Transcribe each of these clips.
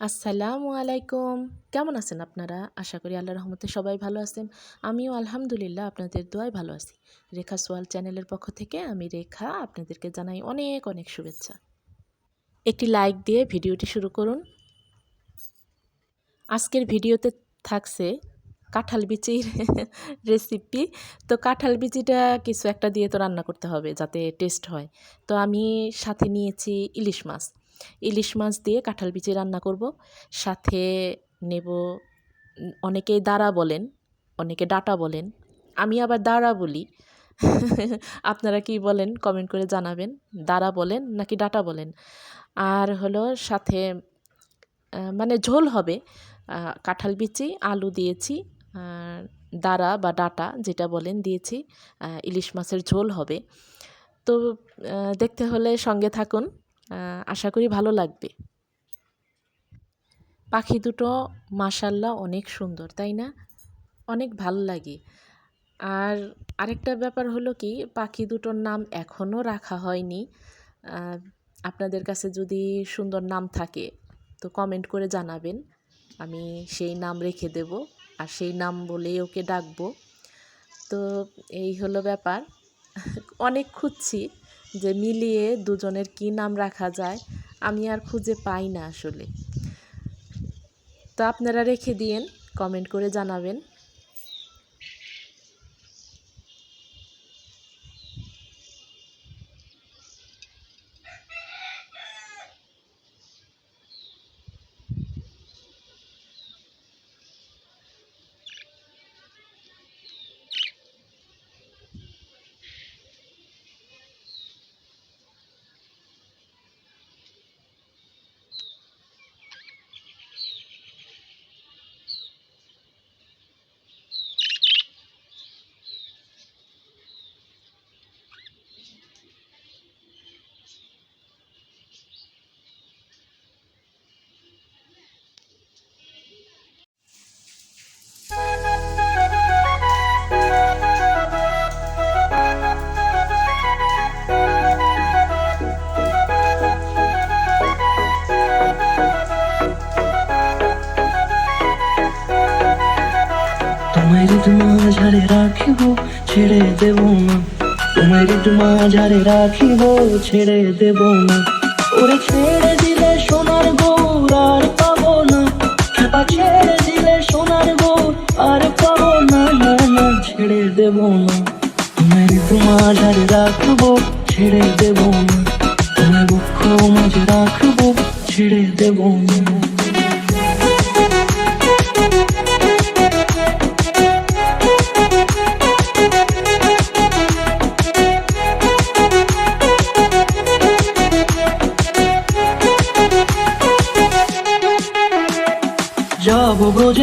আসসালামু আলাইকুম। কেমন আছেন আপনারা? আশা করি আল্লাহ রহমতে সবাই ভালো আছেন। আমিও আলহামদুলিল্লাহ আপনাদের দোয়ায় ভালো আছি। রেখা সোয়াল চ্যানেলের পক্ষ থেকে আমি রেখা আপনাদেরকে জানাই অনেক অনেক শুভেচ্ছা। একটি লাইক দিয়ে ভিডিওটি শুরু করুন। আজকের ভিডিওতে থাকছে কাঁঠাল বিচির রেসিপি তো কাঁঠাল বিচিটা কিছু একটা দিয়ে তো রান্না করতে হবে যাতে টেস্ট হয়। তো আমি সাথে নিয়েছি ইলিশ মাছ। ইলিশ মাছ দিয়ে কাঁঠাল বিচি রান্না করব। সাথে নেব, অনেকেই দাঁড়া বলেন, অনেকে ডাটা বলেন। আমি আবার দাঁড়া বলি। আপনারা কি বলেন কমেন্ট করে জানাবেন। দাঁড়া বলেন নাকি ডাটা বলেন? আর হলো সাথে মানে ঝোল হবে। কাঁঠাল বিচি, আলু দিয়েছি দাঁড়া বা ডাটা যেটা বলেন দিয়েছি ইলিশ মাছের ঝোল হবে। তো দেখতে হলে সঙ্গে থাকুন। আশা করি ভালো লাগবে। পাখি দুটো মাসাল্লাহ অনেক সুন্দর, তাই না? অনেক ভালো লাগে। আর আরেকটা ব্যাপার হলো কি, পাখি দুটোর নাম এখনও রাখা হয়নি। আপনাদের কাছে যদি সুন্দর নাম থাকে, তো কমেন্ট করে জানাবেন। আমি সেই নাম রেখে দেব আর সেই নাম বলেই ওকে ডাকবো। তো এই হলো ব্যাপার। অনেক খুঁজছি। যে মিলিয়ে দুজনের কি নাম রাখা যায়, আমি আর খুঁজে পাই না আসলে। তো আপনারা রেখে দিয়েন, কমেন্ট করে জানাবেন। তোমার মাঝারে রাখিব, ছেড়ে দেব না। তোমার মাঝারে রাখিব, ছেড়ে দেব না। ওরে ছেড়ে দিলে সোনার গৌর আর পাবো না। খেপা ছেড়ে দিলে সোনার গৌর আর পাবো না না না, ছেড়ে দেব না। তোমার মাঝারে রাখব, ছেড়ে দেব না। তোমার বক্ষ মাঝে রাখব, ছেড়ে দেব না।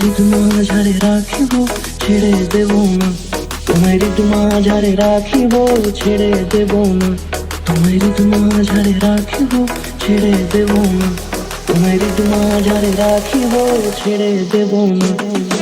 তোমার মাঝারে রাখিব, ছেড়ে দেব না। তোমার মাঝারে রাখিব, ছেড়ে দেব না। তোমার মাঝারে রাখিব, ছেড়ে দেব না। তোমার মাঝারে রাখিব, ছেড়ে দেব না।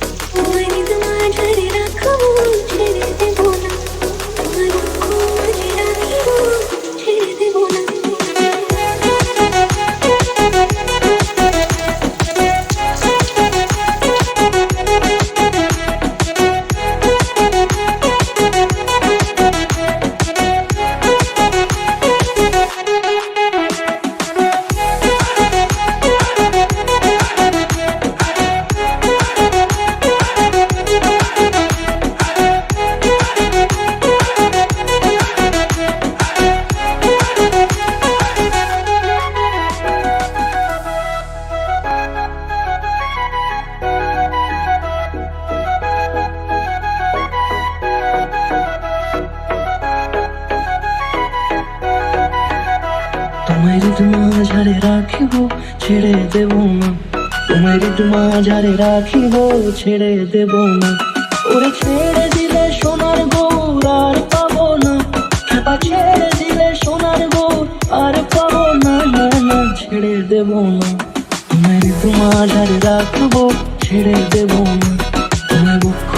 তোমার মাঝারে রাখিব, ছেড়ে দেব না। তোমার মাঝারে রাখিব, ছেড়ে দেব না। ওরে ছেড়ে দিলে সোনার গৌর আর পাবো না। খেপা ছেড়ে দিলে সোনার গৌর আর পাবো না না ছেড়ে দেব না। তোমার মাঝারে রাখব, ছেড়ে দেব না। তোমার দুঃখ